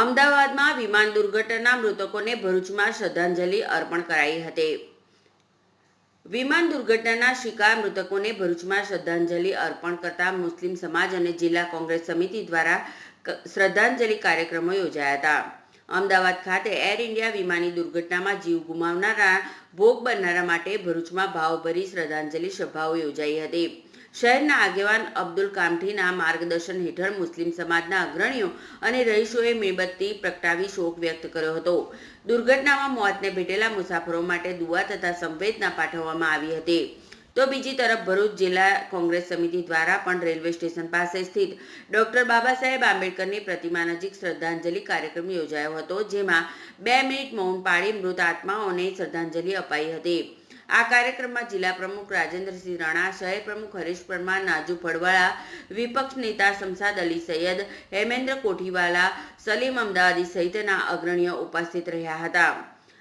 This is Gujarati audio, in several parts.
અમદાવાદમાં વિમાન દુર્ઘટના મૃતકોને ભરૂચમાં શ્રદ્ધાંજલિ અર્પણ કરાઈ હતી. વિમાન દુર્ઘટનાના શિકાર મૃતકોને ભરૂચમાં શ્રદ્ધાંજલિ અર્પણ કરતા મુસ્લિમ સમાજ અને જિલ્લા કોંગ્રેસ સમિતિ દ્વારા શ્રદ્ધાંજલિ કાર્યક્રમો યોજાયા હતા. અમદાવાદ ખાતે એર ઇન્ડિયા વિમાની દુર્ઘટનામાં જીવ ગુમાવનારા, ભોગ બનનારા માટે ભરૂચમાં ભાવભરી શ્રદ્ધાંજલિ સભાઓ યોજાઈ હતી. શહેરના આગેવાન અબ્દુલ કામઠીના માર્ગદર્શન હેઠળ મુસ્લિમ સમાજના અગ્રણીઓ અને રહીશોએ મીણબત્તી પ્રગટાવી શોક વ્યક્ત કર્યો હતો. દુર્ઘટનામાં મોતને ભેટેલા મુસાફરો માટે દુઆ તથા સંવેદના પાઠવવામાં આવી હતી. તો બીજી તરફ ભરૂચ જિલ્લા કોંગ્રેસ સમિતિ દ્વારા પણ રેલવે સ્ટેશન પાસે સ્થિત ડોક્ટર બાબા સાહેબ આંબેડકરની પ્રતિમા નજીક શ્રદ્ધાંજલિ કાર્યક્રમ યોજાયો હતો, જેમાં બે મિનિટ મૌન પાળી મૃત આત્માઓને શ્રદ્ધાંજલિ અપાઈ હતી. આ કાર્યક્રમમાં જિલ્લા પ્રમુખ રાજેન્દ્રસિંહ રાણા, શહેર પ્રમુખ હરીશ પરમાર, નાજુ ફળવાળા વિપક્ષ નેતા શમસાદ અલી સૈયદ, હેમેન્દ્ર કોઠીવાલા, સલીમ અમદાવાદી સહિતના અગ્રણીઓ ઉપસ્થિત રહ્યા હતા.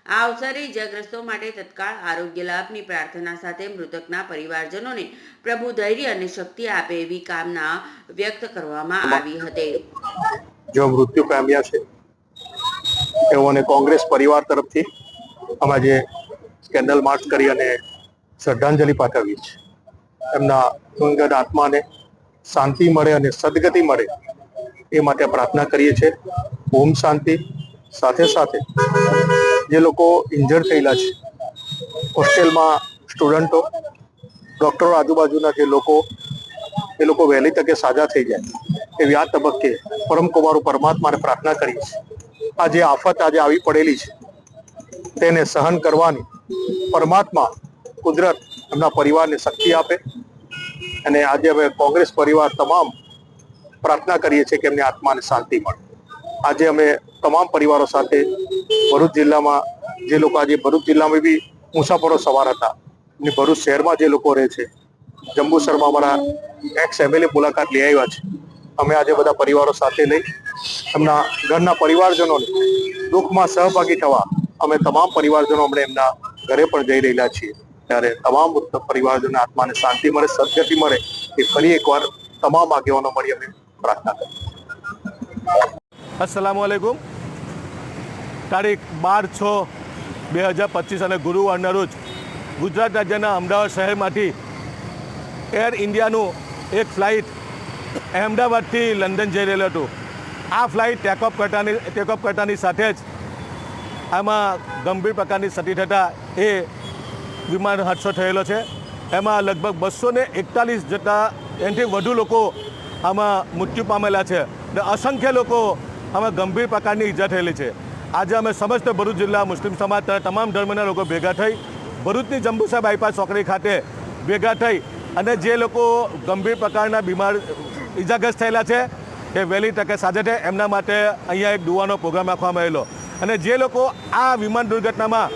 આ અવસરે ઇજાગ્રસ્તો માટે તત્કાળ આરોગ્ય લાભની પ્રાર્થના સાથે મૃતકના પરિવારજનોને પ્રભુ ધૈર્ય અને શક્તિ આપે એવી કામના વ્યક્ત કરવામાં આવી હતી. જો મૃત્યુ પામ્યા છે તેઓને કોંગ્રેસ પરિવાર તરફથી અમે જે સ્કેન્ડલ માર્ચ કરી અને શ્રદ્ધાંજલિ પાઠવીએ છીએ. એમના અંગત આત્માને શાંતિ મળે અને સદગતિ મળે એ માટે પ્રાર્થના કરીએ છીએ. ઓમ શાંતિ, સાથે સાથે જે લોકો ઇન્જર્ડ થયેલા છે. હોસ્ટેલમાં સ્ટુડન્ટો ડૉક્ટરો આજુબાજુના જે લોકો, એ લોકો વહેલી તકે સાજા થઈ જાય. એવી આ તબક્કે પરમ કુમારો પરમાત્માને પ્રાર્થના કરીએ છીએ આ જે આફત આજે આવી પડેલી છે, તેને સહન કરવાની પરમાત્મા કુદરત એમના પરિવારને શક્તિ આપે. અને આજે અમે કોંગ્રેસ પરિવાર તમામ પ્રાર્થના કરીએ છીએ કે એમની આત્માને શાંતિ મળે. આજે અમે તમામ પરિવારો સાથે ભરૂચ જિલ્લામાં જે લોકો આજે ભરૂચ જિલ્લામાં બી મુસાફરો સવાર હતા અને ભરૂચ શહેરમાં જે લોકો રહે છે જંબુસરમાં અમારા એક્સ એમએલએ મુલાકાત લઈ આવ્યા છે. અમે આજે બધા પરિવારો સાથે લઈ એમના ઘરના પરિવારજનોને દુઃખમાં સહભાગી થવા અમે તમામ પરિવારજનો અમને એમના ઘરે પણ જઈ રહેલા છીએ. ત્યારે તમામ પરિવારજનો આત્માને શાંતિ મળે, સદગતિ મળે એ ફરી એકવાર તમામ આગેવાનો મળી અમે પ્રાર્થના કરી અસલામ તારીખ બાર છ બે હજાર પચીસ અને ગુરુવારના રોજ ગુજરાત રાજ્યના અમદાવાદ શહેરમાંથી એર ઇન્ડિયાનું એક ફ્લાઇટ અહેમદાબાદથી લંડન જઈ રહેલું હતું. આ ફ્લાઇટ ટેકઓફ કરતાની ટેકઓફ કરતાની સાથે જ આમાં ગંભીર પ્રકારની સતી થતાં એ વિમાન હાદસો થયેલો છે. એમાં લગભગ બસો ને એકતાલીસ જેટલા એનાથી વધુ લોકો આમાં મૃત્યુ પામેલા છે. અને અસંખ્ય લોકો આમાં ગંભીર પ્રકારની ઈજા થયેલી છે. આજે અમે સમસ્ત ભરૂચ જિલ્લા મુસ્લિમ સમાજ તમામ ધર્મના લોકો ભેગા થઈ ભરૂચની જંબુસા બાયપાસ ચોકડી ખાતે ભેગા થઈ અને જે લોકો ગંભીર પ્રકારના બીમાર ઈજાગ્રસ્ત થયેલા છે એ વહેલી તકે સાજે થાય. એમના માટે અહીંયા એક દુવાનો પ્રોગ્રામ રાખવામાં આવેલો. અને જે લોકો આ વિમાન દુર્ઘટનામાં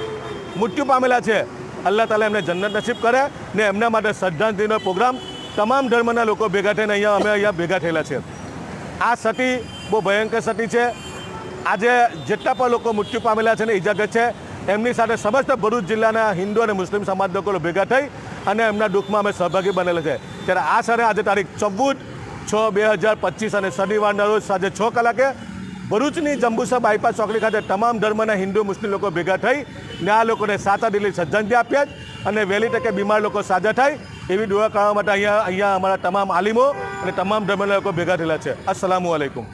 મૃત્યુ પામેલા છે, અલ્લાહ તાલા એમને જન્નત નસીબ કરે ને એમના માટે શ્રદ્ધાંજલિનો પ્રોગ્રામ તમામ ધર્મના લોકો ભેગા થઈને અહીંયા અમે અહીંયા ભેગા થયેલા છે. આ સતી બહુ ભયંકર સતી છે. આજે જેટલા પણ લોકો મૃત્યુ પામેલા છે ને ઇજાગ્રસ્ત છે, એમની સાથે સમસ્ત ભરૂચ જિલ્લાના હિન્દુ અને મુસ્લિમ સમાજ લોકો ભેગા થઈ અને એમના દુઃખમાં અમે સહભાગી બનેલા છે. ત્યારે આ સાથે આજે તારીખ ચૌદ છ બે હજાર પચીસ અને શનિવારના રોજ સાંજે છ કલાકે ભરૂચની જંબુસર બાયપાસ ચોકડી ખાતે તમામ ધર્મના હિન્દુ મુસ્લિમ લોકો ભેગા થઈ ને આ લોકોને સાચા દિલ્હી શ્રદ્ધાંજલિ આપ્યા અને વહેલી તકે બીમાર લોકો સાજા થાય એવી દુઆ કરવા માટે અહીંયા અહીંયા અમારા તમામ આલિમો અને તમામ ધર્મના લોકો ભેગા થયેલા છે. અસલામુ અલૈકુમ